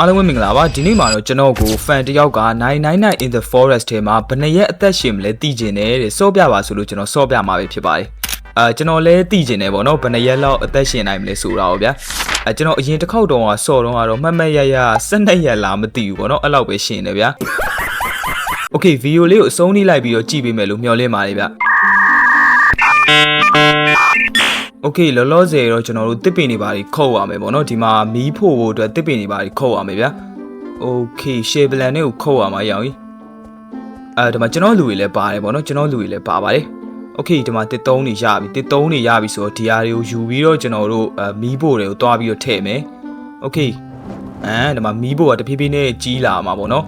အားလုံးပဲမင်္ဂလာပါဒီနေ့မှာတော့ကျွန်တော်ကို fan တယောက်က999 in the forest ထဲမှာဘယ်နှရက်အသက်ရှင်မလဲသိကျင်တယ်တဲ့ဆော့ပြပါဆိုလို့ကျွန်တော်ဆော့ပြမှာပဲဖြစ်ပါတယ်အာကျွန်တော်လည်းသိကျင်တယ်ဗောနော်ဘယ်နှရက်လောက်အသက်ရှင်နိုင်မလဲဆိုတာပေါ့ဗျာအဲကျွန်တော်အရင်တစ်ခေါက်တော့ဆော့တော့ကတော့မှတ်မှတ်ရရ12ရက်လားမသိဘူးဗောနော်အဲ့လောက်ပဲရှင်တယ်ဗျာ Okay ဗီဒီယိုလေးကိုအဆုံးထိလိုက်ပြီးတော့ကြည့်ပေးမယ်လို့မျှော်လင့်ပါတယ်ဗျာ okay လောလောဆယ်တော့ကျွန်တော်တို့တစ်ပင်တွေပါခုတ်ရမယ်ပေါ့နော်ဒီမှာမီးဖို့ဖို့အတွက်တစ်ပင်တွေပါခုတ်ရမယ်ဗျာ okay ရှယ်ပလန်တွေကိုခုတ်ရမှာရအောင်ကြီးအဲဒါမှကျွန်တော်လူတွေလည်းပါတယ်ပေါ့နော်ကျွန်တော်လူတွေလည်းပါပါတယ် okay ဒီမှာတစ်သုံးတွေရပြီတစ်သုံးတွေရပြီဆိုတော့ဒီဟာတွေကိုယူပြီးတော့ကျွန်တော်တို့မီးဖို့တွေကိုတွားပြီးတော့ထည့်မယ် okay အဲဒီမှာမီးဖို့ကတဖြည်းဖြည်းနဲ့ကြီးလာမှာပေါ့နော်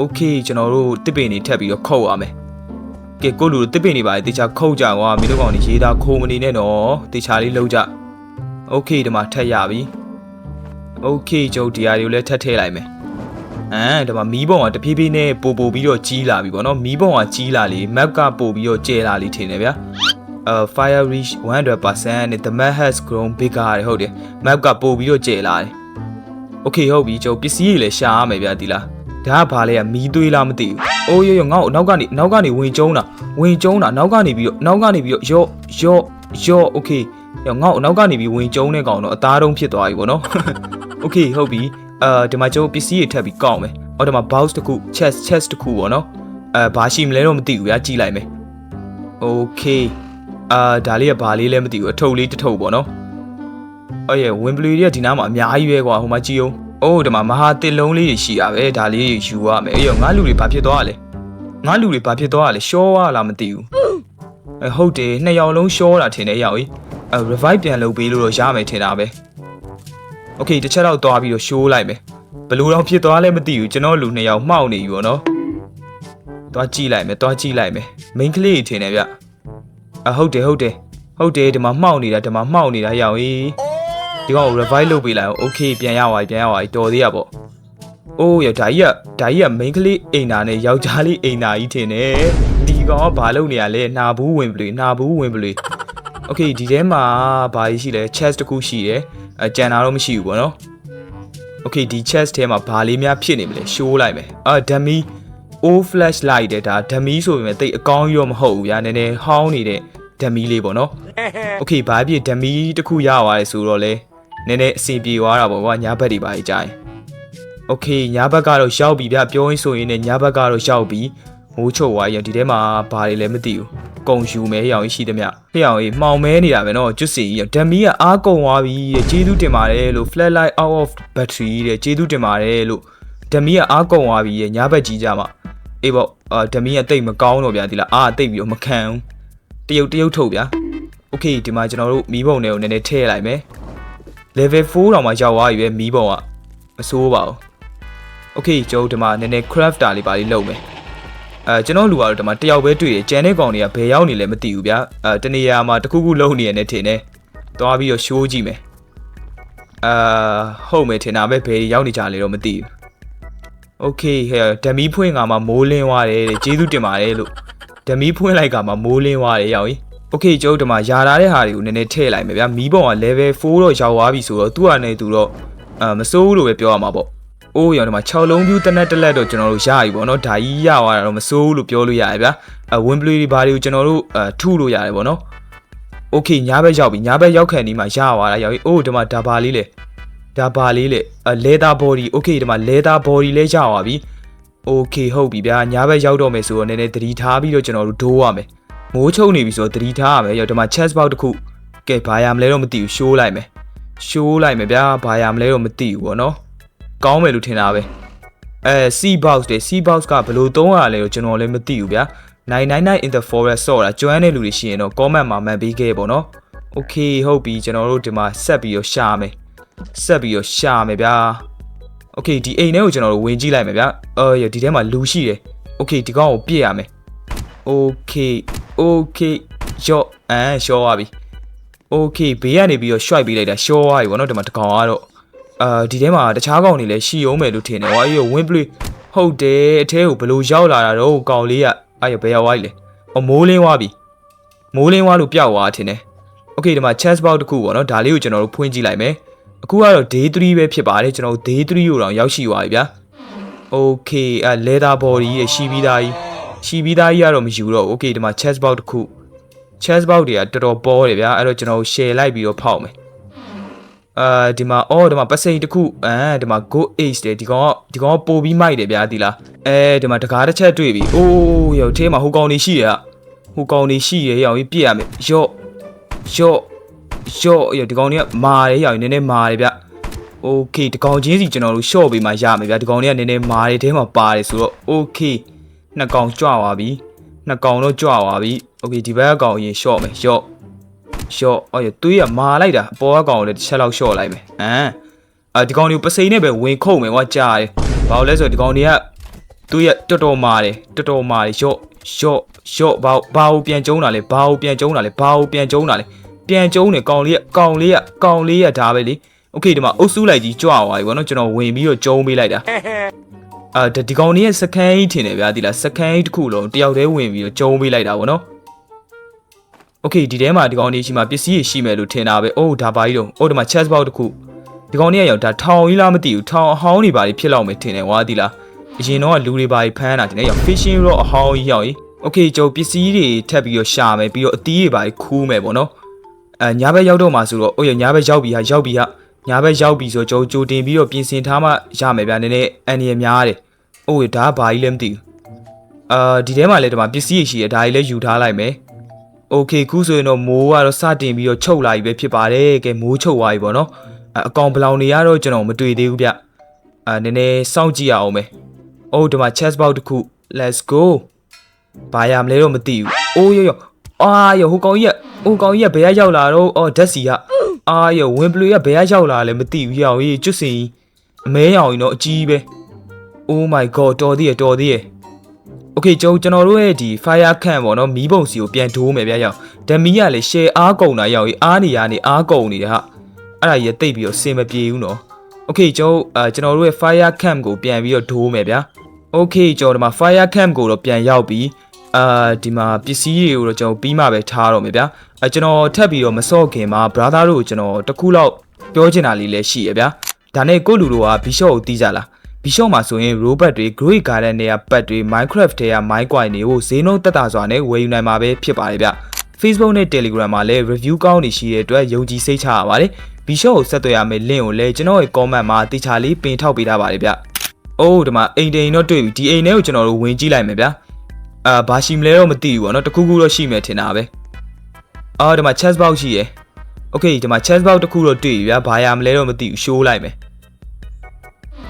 okay ကျွန်တော်တို့တစ်ပင်တွေထပ်ပြီးတော့ခုတ်ရမယ် ကဲကိုလူတစ်ပင်နေပါလေတေချာခုတ်ကြကွာမင်းတို့ကောင်နေရေးသားခိုးမနေနဲ့နော်တေချာလေးလုံးကြโอเคဒီမှာထက်ရပြီโอเคကျုပ်ဒီဟာတွေကိုလည်းထက်ထည့်လိုက်မယ်အမ်ဒီမှာမီးပုံကတဖြည်းဖြည်းနဲ့ပို့ပို့ပြီးတော့ကြီးလာပြီပေါ့နော်မီးပုံကကြီးလာလေ map ကပို့ပြီးတော့ကျဲလာလေထင်တယ်ဗျာအဲ fire reach 100%နဲ့ the map has grown bigger တဲ့ဟုတ်တယ် map ကပို့ပြီးတော့ကျဲလာတယ်โอเคဟုတ်ပြီကျုပ်ပစ္စည်းတွေလည်းရှာရမယ်ဗျာဒီလား ဒါကဘာလဲကမီးသွေးလားမသိဘူးအိုးရောရောငါ့ကိုနောက်ကနေနောက်ကနေဝင်ကျုံးတာဝင်ကျုံးတာနောက်ကနေပြီးတော့နောက်ကနေပြီးတော့ရော့ရော့ရော့โอเคရောငါ့ကိုနောက်ကနေပြီးဝင်ကျုံးတဲ့ကောင်တော့အသားတုံးဖြစ်သွားပြီပေါ့နော် โอเคဟုတ်ပြီအဲဒီမှာကျုပ်ပစ္စည်းတွေထပ်ပြီးကောက်မယ်ဟောဒီမှာ box တစ်ခု chest chest တစ်ခုပေါ့နော်အဲဘာရှိမလဲတော့မသိဘူးဗျာကြည့်လိုက်မယ်โอเคအာဒါလေးကဘာလေးလဲမသိဘူးအထုပ်လေးတစ်ထုပ်ပေါ့နော်အော်ရဲ့ဝင်ပလီတွေကဒီနားမှာအများကြီးပဲကွာဟိုမှာကြည့်အောင် ။အိုးဒီမှာမဟာတစ်လုံးလေးရှိတာပဲဒါလေးယူရမယ်။အေးရောငါလူတွေဘာဖြစ်သွားရလဲ။ငါလူတွေဘာဖြစ်သွားရလဲရှော့ရလားမသိဘူး။အဲဟုတ်တယ်နှစ်ယောက်လုံးရှော့တာထင်တယ်ရောက်ကြီး။အဲ revive ပြန်လုပ်ပေးလို့တော့ရမယ်ထင်တာပဲ။ Okay တစ်ချက်တော့သွားပြီးတော့ရှိုးလိုက်မယ်။ဘလို့တော့ဖြစ်သွားလဲမသိဘူးကျွန်တော်လူနှစ်ယောက်မှောက်နေပြီပေါ့နော်။သွားကြည့်လိုက်မယ်သွားကြည့်လိုက်မယ်။ main ကလေးထင်တယ်ဗျ။အဟုတ်တယ်ဟုတ်တယ်ဟုတ်တယ်ဒီမှာမှောက်နေတာဒီမှာမှောက်နေတာရောက်ကြီး။ ဒီကောင်ကို revive လုပ်ပေးလိုက်အောင် okay ပြန်ရပါပြီပြန်ရပါပြီတော်သေးရပေါ့အိုးရဒါကြီးကဒါကြီးက main ကလေးအိမ်နာနဲ့ယောက်ျားလေးအိမ်နာကြီးထင်တယ်ဒီကောင်ကဘာလုပ်နေရလဲနာဘူးဝင်ပလီနာဘူးဝင်ပလီ okay ဒီထဲမှာဘာကြီးရှိလဲ chest တစ်ခုရှိတယ်အကြံတာတော့မရှိဘူးပေါ့နော် okay ဒီ chest ထဲမှာဘာလေးများဖြစ်နေမလဲရှိုးလိုက်မယ်အာ dummy o flash light တဲ့ဒါ dummy ဆိုပေမဲ့တိတ်အကောင်းရောမဟုတ်ဘူးဗျာနည်းနည်းဟောင်းနေတဲ့ dummy လေးပေါ့နော် okay ဘာဖြစ် dummy တစ်ခုရပါတယ်ဆိုတော့လဲ နည်းနည်းအဆင်ပြေသွားတာပေါ့ကွာညာဘက်တွေပါကြီးကြာရင်โอเคညာဘက်ကတော့ရောက်ပြီဗျပြောရင်းဆိုရင်လည်းညာဘက်ကတော့ရောက်ပြီမိုးချုပ်သွားရင်ဒီထဲမှာဘာတွေလဲမသိဘူး ကုံယူမဲရောင်ရှိသမျှဖျောင်ကြီးမှောင်မဲနေတာပဲနော်ကျွတ်စီကြီးဓမီကအားကုံသွားပြီတဲ့ကျေးဇူးတင်ပါတယ်လို့ flat light out of battery တဲ့ကျေးဇူးတင်ပါတယ်လို့ဓမီကအားကုံသွားပြီရဲ့ညာဘက်ကြီးကြမှာအေးပေါ့အာဓမီကတိတ်မကောင်းတော့ဗျာဒီလားအားတိတ်ပြီးတော့မခံဘူးတရုတ်တရုတ်ထုတ်ဗျာโอเคဒီမှာကျွန်တော်တို့မီးပုံတွေကိုနည်းနည်းထည့်လိုက်မယ် level 4တောင်မှရောက်သွားပြီပဲမီးပုံကမဆိုးပါဘူးโอเคကျွန်တော်ဒီမှာနည်းနည်း crafter လေးပါလေးလုပ်မယ် အဲကျွန်တော်လူကတော့ဒီမှာတယောက်ပဲတွေ့တယ်ကျန်တဲ့ကောင်တွေကဘယ်ရောက်နေလဲမသိဘူးဗျာအဲတနေရာမှာတစ်ခုခုလုံးနေရနေထင်တယ်သွားပြီးတော့ရှိုးကြည့်မယ်အာဟုတ်မယ်ထင်တာပဲဘယ်ရောက်နေကြလဲတော့မသိဘူးโอเคဟဲ့ဓမီဖွင့်ကမှမိုးလင်းသွားတယ်တဲ့ကျေးဇူးတင်ပါတယ်လို့ဓမီဖွင့်လိုက်ကမှမိုးလင်းသွားတယ်ရောက်ရင် โอเคကျုပ်ဒီမှာယာလာတဲ့ဟာတွေကိုနည်းနည်းထည့်လိုက်မယ်ဗျာမီးပုံက level 4တော့ရောက်သွားပြီဆိုတော့သူ့အနေနဲ့သူတော့အာမစိုးဘူးလို့ပဲပြောရမှာပေါ့ အိုးရောဒီမှာ6လုံးပြူးတနက်တက်လက်တော့ကျွန်တော်တို့ရပြီပေါ့နော်ဒါကြီးရသွားတာတော့မစိုးဘူးလို့ပြောလို့ရတယ်ဗျာအဝင်းပလီတွေဘာတွေကိုကျွန်တော်တို့အထုလို့ရတယ်ပေါ့နော်โอเคညာဘက်ရောက်ပြီညာဘက်ရောက်ခံဒီမှာရသွားတာရောက်ပြီအိုးဒီမှာဒါဘာလေးလေဒါဘာလေးလေအ leather body โอเคဒီမှာ leather body လဲရသွားပြီโอเคဟုတ်ပြီဗျာညာဘက်ရောက်တော့မယ်ဆိုတော့နည်းနည်းသတိထားပြီးတော့ကျွန်တော်တို့ဒိုးရမယ် မိုးချုံနေပြီဆိုတော့သတိထားရမယ်ရောက်ဒီမှာ chest box တစ်ခုကဲဘာရမလဲတော့မသိဘူးရှိုးလိုက်မယ်ရှိုးလိုက်မယ်ဗျာဘာရမလဲတော့မသိဘူးပေါ့နော်ကောင်းမယ်လို့ထင်တာပဲအဲ C box တွေ C box ကဘယ်လိုသုံးရလဲကိုကျွန်တော်လည်းမသိဘူးဗျာ999 in the forest ဆော့တာကျွမ်းတဲ့လူတွေရှိရင်တော့ comment မှာမှန်ပေးခဲ့ပေါ့နော် Okay ဟုတ်ပြီကျွန်တော်တို့ဒီမှာဆက်ပြီးတော့ရှာမယ်ဆက်ပြီးတော့ရှာမယ်ဗျာ Okay ဒီအိမ်ထဲကိုကျွန်တော်တို့ဝင်ကြည့်လိုက်မယ်ဗျာအော်ရဒီထဲမှာလူရှိတယ် Okay ဒီကောင်ကိုပြည့်ရမယ် Okay Okay ရော့အမ်ရှော့သွားပြီ Okay ဘေးကနေပြီးတော့ swipe ပေးလိုက်တာရှော့သွားပြီဗောနော်ဒီမှာတကောင်ကတော့အာဒီထဲမှာတခြားကောင်တွေလည်းရှိအောင်မယ်လို့ထင်တယ်။ဟောကြီးဝင်းပလီဟုတ်တယ်အထဲကိုဘလို့ရောက်လာတာတော့ကောင်လေးကအဲ့ရဘယ်ရောက်သွားလဲ။အမိုးလင်းသွားပြီ။မိုးလင်းသွားလို့ပျောက်သွားထင်တယ်။ Okay ဒီမှာ chest box တစ်ခုပေါ့နော်ဒါလေးကိုကျွန်တော်တို့ဖွင့်ကြည့်လိုက်မယ်။အခုကတော့ day 3ပဲဖြစ်ပါတယ်ကျွန်တော်တို့ day 3ကိုတော့ရောက်ရှိသွားပြီဗျာ okay အဲ leather body ရဲ့ရှိပြီးသားကြီး ရှိပြီးသားကြီးကတော့မယူတော့ဘူး okay ဒီမှာ chest box တစ်ခု chest box တွေကတော်တော်ပေါ်တယ်ဗျာအဲ့တော့ကျွန်တော်တို့ share လိုက်ပြီးတော့ဖောက်မယ်အာဒီမှာအော်ဒီမှာပစိန်တစ်ခုအဲဒီမှာ go ace တယ်ဒီကောင်ကဒီကောင်ကပို့ပြီးမိုက်တယ်ဗျာဒီလားအဲဒီမှာတကားတစ်ချက်တွေ့ပြီအိုးရောထဲမှာဟိုကောင်နေရှိရဟိုကောင်နေရှိရရောင်ကြီးပြည့်ရမယ်ရော့ရော့ရော့ရောဒီကောင်တွေကမာတယ်ရောင်ကြီးနည်းနည်းမာတယ်ဗျโอเคဒီကောင်ချင်းစီကျွန်တော်တို့ short ပေးမှရမယ်ဗျာဒီကောင်တွေကနည်းနည်းမာတယ်ထဲမှာပါတယ်ဆိုတော့ okay နှစ်ကောင်ကြွသွားပြီနှစ်ကောင်တော့ကြွသွားပြီโอเคဒီဘက်ကကောင်အရင် short မယ် short ရှော့အော်ရသွေးရမာလိုက်တာအပေါ်ကကောင်ကိုလည်းတစ်ချက်လောက်ရှော့လိုက်မယ်ဟမ်အာဒီကောင်တွေကိုပစိန်နဲ့ပဲဝင်ခုတ်မယ်ကွာကြားတယ်ဘာလို့လဲဆိုတော့ဒီကောင်တွေကသွေးရတော်တော်မာတယ်တော်တော်မာတယ်ရှော့ရှော့ရှော့ဘာဘာကိုပြန်ကျုံးတာလဲဘာကိုပြန်ကျုံးတာလဲဘာကိုပြန်ကျုံးတာလဲပြန်ကျုံးတယ်ကောင်လေးကကောင်လေးကကောင်လေးကဒါပဲလေโอเคဒီမှာအုပ်စုလိုက်ကြီးကြွသွားပြီဗောနော်ကျွန်တော်ဝင်ပြီးတော့ကျုံးပေးလိုက်တာ အာဒီကောင်လေးရဲ့စကန်ကြီးထင်တယ်ဗျာဒီလားစကန်ကြီးတစ်ခုလုံးတယောက်တည်းဝင်ပြီးတော့ကျုံးပေးလိုက်တာဗောနော် โอเคဒီထဲမှာဒီကောင်လေးရှိမှပစ္စည်းရရှိမယ်လို့ထင်တာပဲအိုးဒါပါကြီးတော့အိုးဒီမှာ chest box တစ်ခုဒီကောင်လေးကရောက်ဒါထောင်ကြီးလားမသိဘူးထောင်အဟောင်းတွေပါဖြစ်လောက်မယ်ထင်တယ်ဝါဒီလားအရင်တော့ကလူတွေပါဖမ်းတာဒီနေ့ရောက် fishing rod အဟောင်းကြီးရောက်ကြီးโอเคကျုပ်ပစ္စည်းတွေထပ်ပြီးတော့ရှာမယ်ပြီးတော့အသီးတွေပါခူးမယ်ပေါ့နော်အဲညာဘက်ရောက်တော့မှဆိုတော့အိုးရညာဘက်ရောက်ပြီဟာရောက်ပြီဟာ ညာဘက်ရောက်ပြီဆိုတော့ကျွန်တော်ကြိုတင်ပြီးတော့ပြင်ဆင်ထားမှရမယ်ဗျာနည်းနည်းအန်ရများတယ်။အိုးဒါကဘာကြီးလဲမသိဘူး။အာဒီထဲမှာလည်းဒီမှာပစ္စည်းရှိရဒါကြီးလည်းယူထားလိုက်မယ်။ Okay ခုဆိုရင်တော့မိုးကတော့စတင်ပြီးတော့ချုပ်လာပြီပဲဖြစ်ပါတယ်။ကဲမိုးချုပ်သွားပြီပေါ့နော်။အကောင်ဘလောင်တွေကတော့ကျွန်တော်မတွေ့သေးဘူးဗျ။အာနည်းနည်းစောင့်ကြည့်ရအောင်မယ်။အိုးဒီမှာ chest box တစ်ခု let's go ။ဘာရမလဲတော့မသိဘူး။အိုးရောရောအာရောဟိုကောင်ကြီးကဟိုကောင်ကြီးကဘယ်ရောက်လာတော့အော်ဓာတ်စီက အာရဝင်ပလူရဘယ်ရရောက်လာလဲမသိဘူးရောင်ကြီးကျွတ်စင်ကြီးအမဲရောင်ကြီးတော့အကြီးပဲ Oh my god တော်သေးရတော်သေးရ Okay ကျွန်တော်ကျွန်တော်တို့ရဲ့ဒီ fire camp ပေါ့နော်မီးပုံစီကိုပြန်ဒိုးမယ်ဗျာရောက်ဓမီကလည်း share အားကုန်တာရောက်ကြီးအားနေရနေအားကုန်နေတယ်ဟာအဲ့ဒါကြီးတိတ်ပြီးတော့စင်မပြေဘူးနော် Okay ကျွန်တော်အာကျွန်တော်တို့ရဲ့ fire camp ကိုပြန်ပြီးတော့ဒိုးမယ်ဗျာ Okay ကျွန်တော်ဒီမှာ fire camp ကိုတော့ပြန်ရောက်ပြီး အာဒီမှာပစ္စည်းတွေကိုတော့ကျွန်တော်ပြီးမှပဲထားတော့မယ်ဗျာအဲကျွန်တော်ထပ်ပြီးတော့မစော့ခင်မှာ brother တို့ကိုကျွန်တော်တစ်ခုလောက်ပြောချင်တာလေးလည်းရှိရဗျာဒါနဲ့ကိုလူတို့ကဘီရှော့ကိုတီးကြလားဘီရှော့မှာဆိုရင် robot တွေ Great Garden တွေကပတ်တွေ Minecraft တွေက Minecraft တွေကိုဈေးနှုန်းတက်တာစွာနဲ့ဝယ်ယူနိုင်မှာပဲဖြစ်ပါတယ်ဗျ Facebook နဲ့ Telegram မှာလည်း review ကောင်းနေရှိတဲ့အတွက်ယုံကြည်စိတ်ချရပါတယ်ဘီရှော့ကိုဆက်သွယ်ရမယ့် link ကိုလည်းကျွန်တော်ရဲ့ comment မှာတိချာလေးပင်ထောက်ပေးထားပါတယ်ဗျအိုးဒီမှာအိမ်တိန်တော့တွေ့ပြီဒီအိမ်ထဲကိုကျွန်တော်တို့ဝင်ကြည့်လိုက်မယ်ဗျ အာဘာရှိမလဲတော့မသိဘူးပေါ့နော်တခုခုတော့ရှိမယ်ထင်တာပဲအော်ဒီမှာ chess box ရှိရယ် okay ဒီမှာ chess box တခုတော့တွေ့ပြီဗျာဘာရမလဲတော့မသိဘူးရှိုးလိုက်မယ်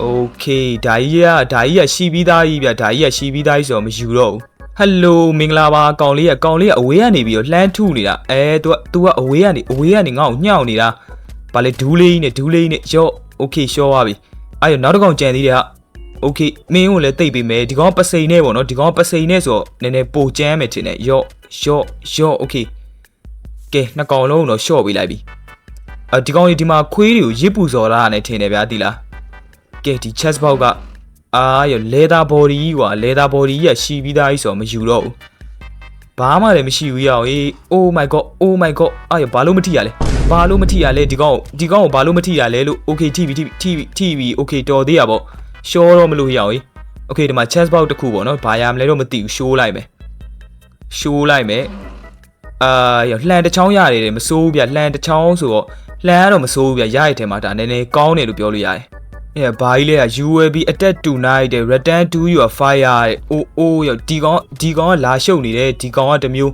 okay ဒါကြီးကဒါကြီးကရှိပြီးသားကြီးဗျာဒါကြီးကရှိပြီးသားကြီးဆိုတော့မယူတော့ဘူးဟယ်လိုမင်္ဂလာပါကောင်လေးကကောင်လေးကအဝေးကနေပြီးတော့လှမ်းထုနေတာအဲ तू က तू ကအဝေးကနေအဝေးကနေငါ့ကိုညှောက်နေတာဘာလဲဒူးလေးကြီးနဲ့ဒူးလေးကြီးနဲ့ရော့ okay ရှော့သွားပြီအဲ့တော့နောက်တစ်ကောင်ကြံသေးတယ်ဟာ โอเคမင်းကိုလည်းတိတ်ပေးမယ်ဒီကောင်ပစိန်နဲ့ပေါ့နော်ဒီကောင်ပစိန်နဲ့ဆိုတော့နည်းနည်းပိုကြမ်းမယ်ထင်တယ်ရော့ရော့ရော့โอเคကဲနှစ်ကောင်လုံးတော့ရှော့ပေးလိုက်ပြီအဲဒီကောင်ကြီးဒီမှာခွေးတွေကိုရစ်ပူစော်တာနဲ့ထင်တယ်ဗျာဒီလား ကဲဒီ chest box ကအာရ leather body ကြီးကွာ leather body ကြီးကရှီပြီးသားကြီးဆိုတော့မယူတော့ဘူးဘာမှလည်းမရှိဘူးရအောင်အေး oh my god oh my god အာရဘာလို့မထိရလဲဘာလို့မထိရလဲဒီကောင်ဒီကောင်ကိုဘာလို့မထိရလဲလို့ okay TV TV TV TV okay တော်သေးရပေါ့ show တော့မလို့ရအောင်အေး okay ဒီမှာ chest box တစ်ခုပေါ့နော်ဘာရမလဲတော့မသိဘူး show လိုက်မယ် show လိုက်မယ်အာရလှန်တစ်ချောင်းရတယ်မစိုးဘူးဗျလှန်တစ်ချောင်းဆိုတော့လှန်ကတော့မစိုးဘူးဗျရရတဲ့မှာဒါနည်းနည်းကောင်းတယ်လို့ပြောလို့ရတယ်အဲဘာကြီးလဲက UAV attack tonight တဲ့ return to your fire တဲ့အိုးအိုးရောက်ဒီကောင်ဒီကောင်ကလာရှုပ်နေတယ်ဒီကောင်ကတစ်မျိုး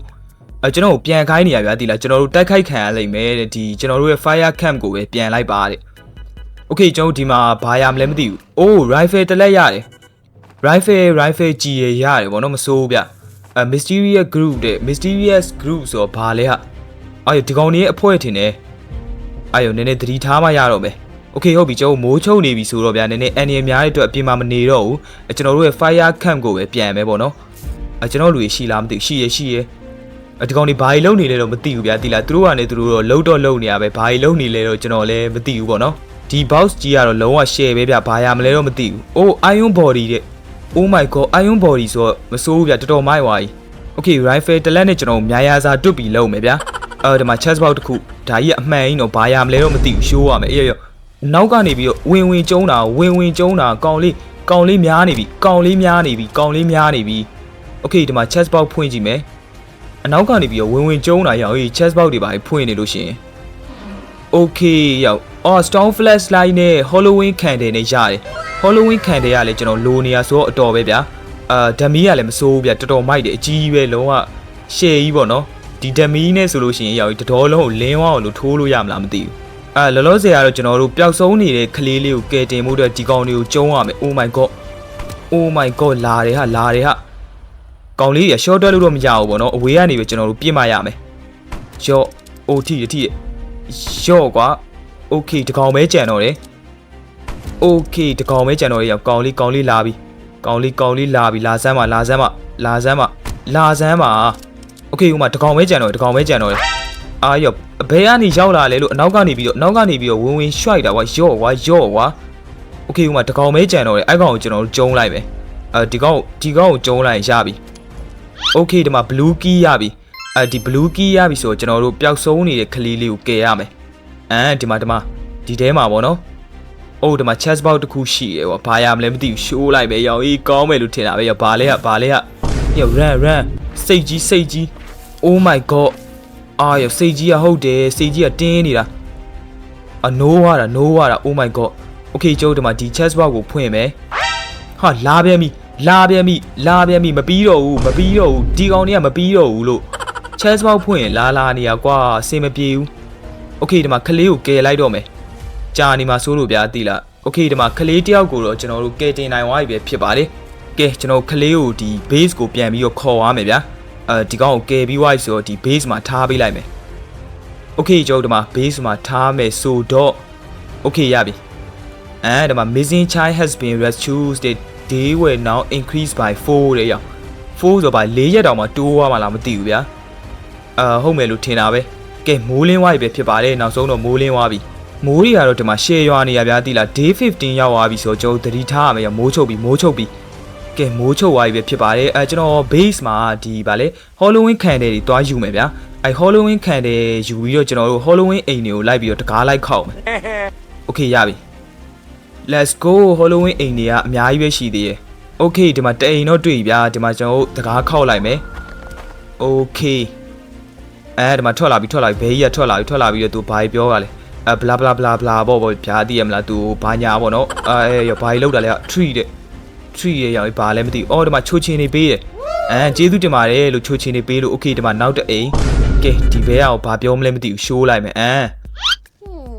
အဲကျွန်တော်ကိုပြန်ခိုင်းနေရဗျာဒီလားကျွန်တော်တို့တိုက်ခိုက်ခံရလိမ့်မယ်တဲ့ဒီကျွန်တော်တို့ရဲ့ fire camp ကိုပဲပြန်လိုက်ပါတဲ့ Okay ကျွန်တော်ဒီမှာဘာရမလဲမသိဘူးအိုး rifle တစ်လက်ရတယ် rifle rifle ကြီးရရတယ်ဗောနော်မစိုးဘူးဗျအဲ mysterious group တဲ့ mysterious group ဆိုတော့ဘာလဲဟာအာဒီကောင်ကြီးရဲ့အဖွဲထင်တယ်အာယုံနည်းနည်းသတိထားမှရတော့မယ် โอเคဟုတ်ပြီကျွန်တော်မိုးချုံနေပြီဆိုတော့ဗျာနည်းနည်းအန်ရများတဲ့အတွက်အပြင်မှာမနေတော့ဘူးအဲကျွန်တော်တို့ရဲ့ fire camp ကိုပဲပြန်မယ်ပေါ့နော်အဲကျွန်တော်လူကြီးရှိလားမသိဘူးရှိရရှိရအဲဒီကောင်တွေဘာကြီးလုံနေလဲတော့မသိဘူးဗျာတိလားသူတို့ကနေသူတို့တော့လုံတော့လုံနေရပဲဘာကြီးလုံနေလဲတော့ကျွန်တော်လည်းမသိဘူးပေါ့နော် ဒီ box ကြီးကတော့လုံးဝ share ပဲဗျာဘာရမလဲတော့မသိဘူးအိုး iron body တဲ့ oh my god iron body ဆိုတော့မစိုးဘူးဗျာတော်တော်မိုက်သွားပြီ okay rifle တစ်လက်နဲ့ကျွန်တော်များရစာတွတ်ပြီးလုံမယ်ဗျာအဲဒီမှာ chest box တစ်ခုဒါကြီးကအမှန်ကြီးတော့ဘာရမလဲတော့မသိဘူး show ရမယ်အေးရော နောက်ကနေပြီးတော့ဝင်ဝင်ကျုံးတာဝင်ဝင်ကျုံးတာကောင်လေးကောင်လေးများနေပြီကောင်လေးများနေပြီကောင်လေးများနေပြီโอเคဒီမှာ chest box ဖွင့်ကြည့်မယ်အနောက်ကနေပြီးတော့ဝင်ဝင်ကျုံးတာရောက်ရေး chest box တွေပါဖွင့်နေလို့ရှိရင် okay ရောက် အော် stone flash light နဲ့ halloween candle နဲ့ရတယ် halloween candle ကလည်းကျွန်တော်လိုနေရဆိုတော့အတော်ပဲဗျာအာဓမီကလည်းမစိုးဘူးဗျာတော်တော်မိုက်တယ်အကြီးကြီးပဲလုံးဝရှယ်ကြီးပေါ့နော်ဒီဓမီနဲ့ဆိုလို့ရှိရင်ရောက်တတော်လုံးကိုလင်းဝအောင်လို့ထိုးလို့ရမလားမသိဘူးအာလောလောဆယ်ကတော့ကျွန်တော်တို့ပျောက်ဆုံးနေတဲ့ကလေးလေးကိုကယ်တင်မှုအတွက်ဒီကောင်လေးကိုကျုံးရမယ် oh my god oh my god လာတယ်ဟာလာတယ်ဟာကောင်လေးရ short တွဲလို့တော့မရဘူးပေါ့နော်အဝေးကနေပဲကျွန်တော်တို့ပြစ်မှရမယ်ရော့ OT အထိရော့ကွာ okay တကောင်ပဲကြံတော့တယ် okay တကောင်ပဲကြံတော့ရအောင်ကောင်လေးကောင်လေးလာပြီကောင်လေးကောင်လေးလာပြီလာစမ်းပါလာစမ်းပါလာစမ်းပါလာစမ်းပါ okay ဟိုမှာတကောင်ပဲကြံတော့တယ်တကောင်ပဲကြံတော့တယ်အာရော့ဘယ်ကနေရောက်လာလဲလို့အနောက်ကနေပြီးတော့အနောက်ကနေပြီးတော့ဝင်ဝင်ရွှိုက်တာကွာရော့ကွာရော့ကွာ okay ဟိုမှာတကောင်ပဲကြံတော့တယ်အဲ့ကောင်ကိုကျွန်တော်တို့ကျုံးလိုက်မယ်အဲဒီကောင်ဒီကောင်ကိုကျုံးလိုက်ရင်ရပြီ okay ဒီမှာ blue key ရပြီအဲဒီ blue key ရပြီဆိုတော့ကျွန်တော်တို့ပျောက်ဆုံးနေတဲ့ကလေးလေးကိုကယ်ရမယ် အဲဒီမှာဒီမှာဒီထဲမှာပေါ့နော်အိုးဒီမှာ chest box တစ်ခုရှိတယ်ကွာဘာရမလဲမသိဘူးရှိုးလိုက်ပဲရောင်ကြီးကောင်းမယ်လို့ထင်တာပဲရောဘာလဲကဘာလဲကရော run run စိတ်ကြီးစိတ်ကြီး oh my god အာရောစိတ်ကြီးကဟုတ်တယ်စိတ်ကြီးကတင်းနေတာအနိုးရတာနိုးရတာ oh my god okay ကျုပ်ဒီမှာဒီ chest box ကိုဖွင့်မယ်ဟာလာပြန်ပြီလာပြန်ပြီလာပြန်ပြီမပြီးတော့ဘူးမပြီးတော့ဘူးဒီကောင်တွေကမပြီးတော့ဘူးလို့ chest box ဖွင့်ရင်လာလာနေရကွာအဆင်မပြေဘူး okay ဒီမှာကလေးကိုကယ်လိုက်တော့မယ်ကြာနေမှာစိုးလို့ဗျာတိလား okay ဒီမှာကလေးတယောက်ကိုတော့ကျွန်တော်တို့ကယ်တင်နိုင်သွားပြီပဲဖြစ်ပါလေကဲကျွန်တော်ကလေးကိုဒီ base ကိုပြန်ပြီးတော့ခေါ်ရမယ်ဗျာအဲဒီကောင်ကိုကယ်ပြီးသွားပြီဆိုတော့ဒီ base မှာထားပေးလိုက်မယ် okay ကျွန်တော်ဒီမှာ base မှာထားမယ်ဆိုတော့ okay ရပြီအဲဒီမှာ missing child has been rescued the day will now increase by 4တဲ့ရောက်4ဆိုပါ4ရက်တောင်မှတိုးသွားမှလားမသိဘူးဗျာအာဟုတ်မယ်လို့ထင်တာပဲ ကဲမိုးလင်းသွားပြီပဲဖြစ်ပါတယ်နောက်ဆုံးတော့မိုးလင်းသွားပြီမိုးတွေကတော့ဒီမှာ share ရွာနေရဗျာတိလား day 15ရောက်သွားပြီဆိုတော့ကျွန်တော်သတိထားရမယ်ရမိုးချုပ်ပြီမိုးချုပ်ပြီကဲမိုးချုပ်သွားပြီပဲဖြစ်ပါတယ်အဲကျွန်တော် base မှာဒီဗာလေ Halloween candle တွေတွားယူမယ်ဗျာအဲ Halloween candle ယူပြီးတော့ကျွန်တော်တို့ Halloween အိမ်တွေကိုလိုက်ပြီးတော့တကားလိုက်ခောက်မယ် Okay ရပြီ Let's go Halloween အိမ်တွေကအများကြီးပဲရှိသေးတယ်။ Okay ဒီမှာတအိမ်တော့တွေ့ပြီဗျာဒီမှာကျွန်တော်တို့တကားခောက်လိုက်မယ်။ Okay အဲဒီမှာထွက်လာပြီထွက်လာပြီဘေးကြီးကထွက်လာပြီထွက်လာပြီးတော့သူဘာကြီးပြောပါလဲအဲ bla bla bla bla ပေါ့ပေါ့ဗျာသိရမလားသူဘာညာပေါ့နော်အဲရဘာကြီးလောက်တာလဲ tree တဲ့ tree ရဲ့ရောက်ဘာလဲမသိဘူးအော်ဒီမှာချိုချင်နေပေးတယ်အဲကျေးဇူးတင်ပါတယ်လို့ချိုချင်နေပေးလို့ okay ဒီမှာနောက်တအိမ်ကဲဒီဘဲအောင်ဘာပြောမလဲမသိဘူးရှိုးလိုက်မယ်အဲ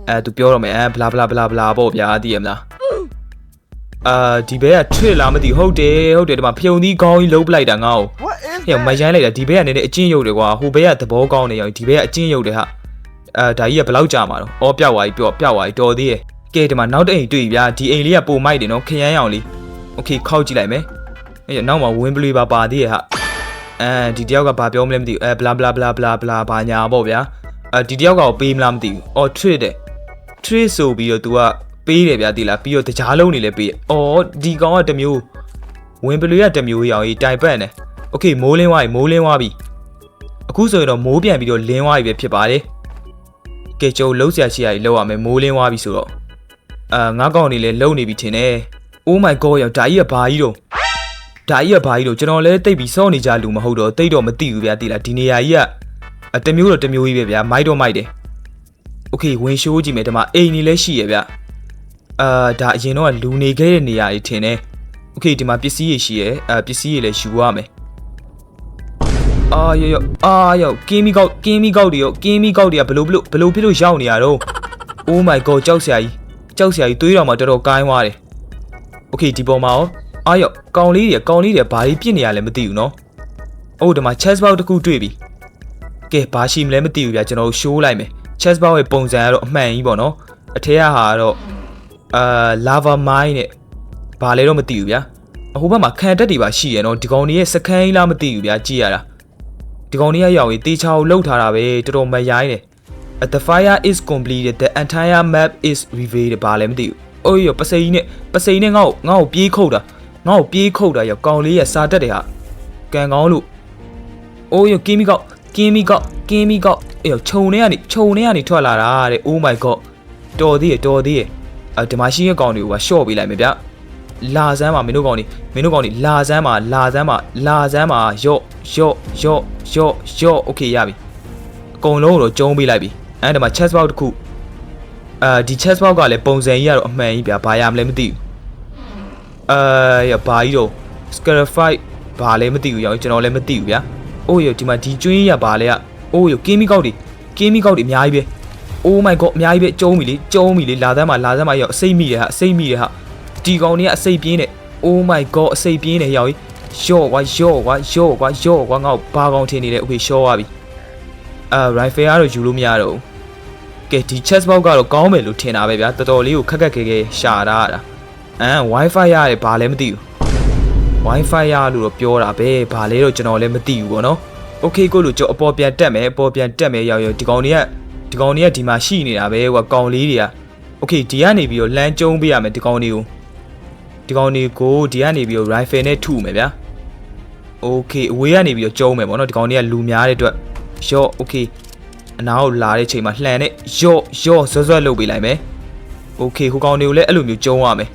အဲသူပြောတော့မယ်အဲ bla bla bla bla ပေါ့ဗျာသိရမလား အာဒီဘဲက tree လားမသိဘူးဟုတ်တယ်ဟုတ်တယ်ဒီမှာဖြုံသီးကောင်းကြီးလုံးပလိုက်တာငါ့ကို What is ဟဲ့မရိုင်းလိုက်တာဒီဘဲကနည်းနည်းအချင်းရုပ်တယ်ကွာဟိုဘဲကသဘောကောင်းနေရောဒီဘဲကအချင်းရုပ်တယ်ဟာအဲဒါကြီးကဘယ်လောက်ကြာမှာတော့အော်ပြောက်သွားပြီပြောပြောက်သွားပြီတော်သေးရဲ့ကဲဒီမှာနောက်တစ်အိမ်တွေ့ပြီဗျာဒီအိမ်လေးကပိုမိုက်တယ်နော်ခရမ်းရောင်လေးโอเคခောက်ကြည့်လိုက်မယ်အဲ့နောက်မှာဝင်းပလွေပါပါသေးရဲ့ဟာအဲဒီတယောက်ကဘာပြောမလဲမသိဘူးအဲ bla bla bla bla bla ဘာညာပေါ့ဗျာအဲဒီတယောက်ကပေးမလားမသိဘူးအော် trade တဲ့ trade ဆိုပြီးတော့ तू က ပေးတယ်ဗျာတိလားပြီးတော့တကြားလုံးနေလဲပေးအော်ဒီကောင်ကတစ်မျိုးဝင်းပလွေကတစ်မျိုးရောင်ကြီးတိုင်ပတ်နေโอเคမိုးလင်းသွားပြီမိုးလင်းသွားပြီအခုဆိုရင်တော့မိုးပြန်ပြီးတော့လင်းသွားပြီပဲဖြစ်ပါတယ်ကဲကျုံလုံးဆရာရှိရည်လောက်ရမယ်မိုးလင်းသွားပြီဆိုတော့အာငါးကောင်နေလဲလုံနေပြီထင်တယ် Oh my god ရောဒါကြီးကဘာကြီးတော့ဒါကြီးကဘာကြီးတော့ကျွန်တော်လည်းတိတ်ပြီးစောနေကြလူမဟုတ်တော့တိတ်တော့မသိဘူးဗျာတိလားဒီနေရာကြီးကအတစ်မျိုးတော့တစ်မျိုးကြီးပဲဗျာမိုက်တော့မိုက်တယ် Okay ဝင်ရှိုးကြည့်မယ်ဒီမှာအိမ်နေလဲရှိရဗျာ အာဒါအရင်တော့လူနေခဲ့တဲ့နေရာကြီးထင်တယ်။ Okay ဒီမှာပစ္စည်းတွေရှိရဲ။အာပစ္စည်းတွေလည်းယူရမယ်။အာယောယောအာယောကင်းမီကောက်ကင်းမီကောက်တွေရောကင်းမီကောက်တွေကဘလို့ဘလို့ဘလို့ဖြစ်လို့ရောက်နေရတော့ Oh my god ကြောက်ဆရာကြီးကြောက်ဆရာကြီးတွေးတော်မှာတော်တော်ကိုင်းသွားတယ်။ Okay ဒီပေါ်မှာရောအာယောကောင်လေးတွေကောင်လေးတွေဘာကြီးပြစ်နေရလဲမသိဘူးနော်။အိုးဒီမှာ chess box တစ်ခုတွေ့ပြီ။ကဲဘာရှိမလဲမသိဘူးဗျာကျွန်တော်ရှိုးလိုက်မယ်။ chess box ရဲ့ပုံစံကတော့အမှန်ကြီးပေါ့နော်။အထက်ကဟာကတော့ အာ lava mine နဲ့ဘာလဲတော့မသိဘူးဗျာအဟိုဘက်မှာခံတက်တွေပါရှိရနော်ဒီကောင်တွေရဲ့စခန်းကြီးလားမသိဘူးဗျာကြည့်ရတာဒီကောင်တွေကရောက်ရင်တေချာကိုလှုပ်ထားတာပဲတော်တော်မရိုင်းတယ် The fire is completed the entire map is revealed ဘာလဲမသိဘူး။အိုးရပစိန်နဲ့ပစိန်နဲ့ငါ့ကိုငါ့ကိုပြေးခုတ်တာငါ့ကိုပြေးခုတ်တာရောကောင်လေးရစာတက်တယ်ဟာ။ကန်ကောင်းလို့အိုးရကင်းမီကောက်ကင်းမီကောက်ကင်းမီကောက်အေးခြုံထဲကနေခြုံထဲကနေထွက်လာတာတဲ့ Oh my god တော်သေးရတော်သေးရအဲ ဒီမှာရှိတဲ့ကောင်တွေကိုကရှော့ပေးလိုက်မယ်ဗျလာစမ်းပါမင်းတို့ကောင်တွေမင်းတို့ကောင်တွေလာစမ်းပါလာစမ်းပါလာစမ်းပါယော့ယော့ယော့ယော့ယော့โอเคရပြီအကုန်လုံးကိုတော့ကျုံးပေးလိုက်ပြီအဲဒီမှာ chest box တစ်ခုအာဒီ chest box ကလည်းပုံစံကြီးကတော့အမှန်ကြီးဗျဘာရမလဲမသိဘူးအာရဘာကြီးတော့ scarified ဘာလဲမသိဘူးရောကျွန်တော်လည်းမသိဘူးဗျာအိုးရဒီမှာဒီကျွင်းရဘာလဲอ่ะအိုးရကင်းမီကောက်တွေကင်းမီကောက်တွေအများကြီးပဲ Oh my god အများကြီးပဲကျုံးပြီလေကျုံးပြီလေလာသမ်းမှာလာသမ်းမှာရောက်အစိမ့်မိတယ်ဟာအစိမ့်မိတယ်ဟာဒီကောင်တွေကအစိမ့်ပြင်းတယ် Oh my god အစိမ့်ပြင်းတယ်ရောက်ကြီးရော့ကွာရော့ကွာရော့ကွာရော့ကွာငါ့ဘာကောင်ထင်နေလဲအဖေရှော့သွားပြီအာ rifle ကတော့ယူလို့မရတော့ဘူးကဲဒီ chest box ကတော့ကောင်းမယ်လို့ထင်တာပဲဗျာတော်တော်လေးကိုခက်ခက်ခဲခဲရှာတာရတာအမ် wifi ရတယ်ဘာလဲမသိဘူး wifi ရလို့တော့ပြောတာပဲဘာလဲတော့ကျွန်တော်လည်းမသိဘူးဗောနော် okay ကိုလို့ကြော်အပေါ်ပြန်တက်မယ်အပေါ်ပြန်တက်မယ်ရောက်ရောက်ဒီကောင်တွေက ဒီကောင်တွေကဒီမှာရှိနေတာပဲကွာကောင်လေးတွေက okay ဒီကနေပြီးတော့လမ်းကျုံးပေးရမယ်ဒီကောင်တွေကိုဒီကောင်တွေကိုဒီကနေပြီးတော့ rifle နဲ့ထုမယ်ဗျာ okay အဝေးကနေပြီးတော့ကျုံးမယ်ပေါ့နော်ဒီကောင်တွေကလူများတဲ့အတွက်ရော့ okay အနားကိုလာတဲ့ချိန်မှာလှန်နဲ့ရော့ရော့ဇွတ်ဇွတ်လုပ်ပေးလိုက်မယ် okay ဟိုကောင်တွေကိုလည်းအဲ့လိုမျိုးကျုံးရမယ်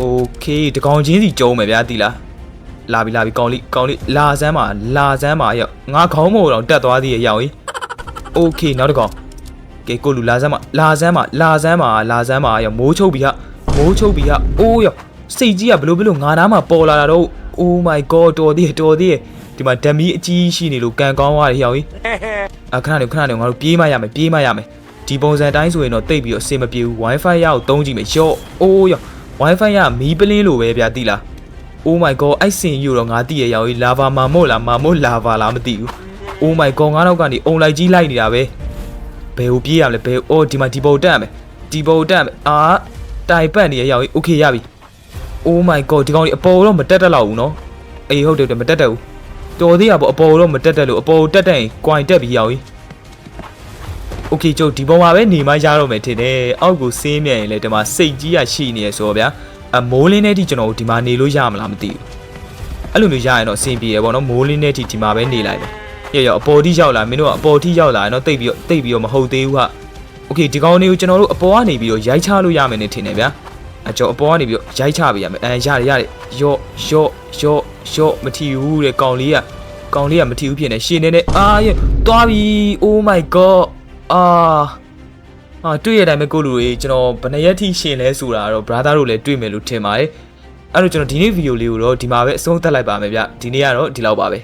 okay ဒီကောင်ချင်းစီကျုံးမယ်ဗျာတိလားလာပြီလာပြီကောင်လေးကောင်လေးလာစမ်းပါလာစမ်းပါရောက်ငါခေါင်းမို့တော့တက်သွားသေးရဲ့ရောက်ကြီး okay နောက်တစ်ကောင်ကဲကိုလူလာစမ်းပါလာစမ်းပါလာစမ်းပါလာစမ်းပါရောက်မိုးချုပ်ပြီဟာမိုးချုပ်ပြီဟာအိုးရောက်စိတ်ကြီးကဘလို့ဘလို့ငါနားမှာပေါ်လာတာတော့ oh my god တော်သေးတယ်တော်သေးတယ်ဒီမှာဓမီအကြီးရှိနေလို့ကန်ကောင်းသွားတယ်ရောက်ကြီးအခဏနေခဏနေငါတို့ပြေးမရမယ်ပြေးမရမယ်ဒီပုံစံတိုင်းဆိုရင်တော့တိတ်ပြီးတော့အဆင်မပြေဘူး wifi ရအောင်သုံးကြည့်မယ်ရော့အိုးရောက် wifi ရမီးပလင်းလိုပဲဗျာတိလား Oh my god အဲ့စင်ယူတော့ငါတည့်ရရောက်ကြီးလာဗာမာမို့လားမာမို့လာဗာလားမသိဘူး Oh my god ငါတော့ကနေအုံလိုက်ကြီးလိုက်နေတာပဲဘယ်ကိုပြေးရမလဲဘယ်အိုးဒီမှာဒီပုံတက်ရမယ်ဒီပုံတက်ရမယ်အာတိုင်ပတ်နေရရောက်ကြီး Okay ရပြီ Oh my god ဒီကောင်ကြီးအပေါ်တော့မတက်တက်တော့ဘူးနော်အေးဟုတ်တယ်ဟုတ်တယ်မတက်တက်ဘူးတော်သေးရပေါ့အပေါ်တော့မတက်တက်လို့အပေါ်တက်တက်ရင် coin တက်ပြီးရောက်ကြီး Okay ကျုပ်ဒီပုံမှာပဲနေမရတော့မယ်ထင်တယ်အောက်ကိုဆင်းမြန်ရင်လည်းဒီမှာစိတ်ကြီးရရှိနေရဆိုတော့ဗျာအမိုးလင်းတဲ့ထိကျွန်တော်တို့ဒီမှာနေလို့ရမလားမသိဘူးအဲ့လိုမျိုးရရင်တော့အဆင်ပြေရပေါ့နော်မိုးလင်းတဲ့ထိဒီမှာပဲနေလိုက်တယ် ရရအပေါ်ထိရောက်လာမင်းတို့ကအပေါ်ထိရောက်လာရင်တော့တိတ်ပြီးတော့တိတ်ပြီးတော့မဟုတ်သေးဘူးဟာโอเคဒီကောင်တွေကိုကျွန်တော်တို့အပေါ်ကနေပြီးတော့ရိုက်ချလို့ရမယ်နေထင်တယ်ဗျာအကျော်အပေါ်ကနေပြီးတော့ရိုက်ချပေးရမယ်အဲရတယ်ရတယ်ရော့ရော့ရော့ရော့မထီဘူးတဲ့ကောင်လေးကကောင်လေးကမထီဘူးဖြစ်နေရှင်နေနေအာရသွားပြီ oh my god အာဟာတွေ့ရတဲ့အတိုင်းပဲကိုလူတွေကျွန်တော်ဘယ်နှရက်ထိရှင်လဲဆိုတာတော့ brother တို့လည်းတွေ့မယ်လို့ထင်ပါတယ်အဲ့တော့ကျွန်တော်ဒီနေ့ဗီဒီယိုလေးကိုတော့ဒီမှာပဲအဆုံးသတ်လိုက်ပါမယ်ဗျဒီနေ့ကတော့ဒီလောက်ပါပဲ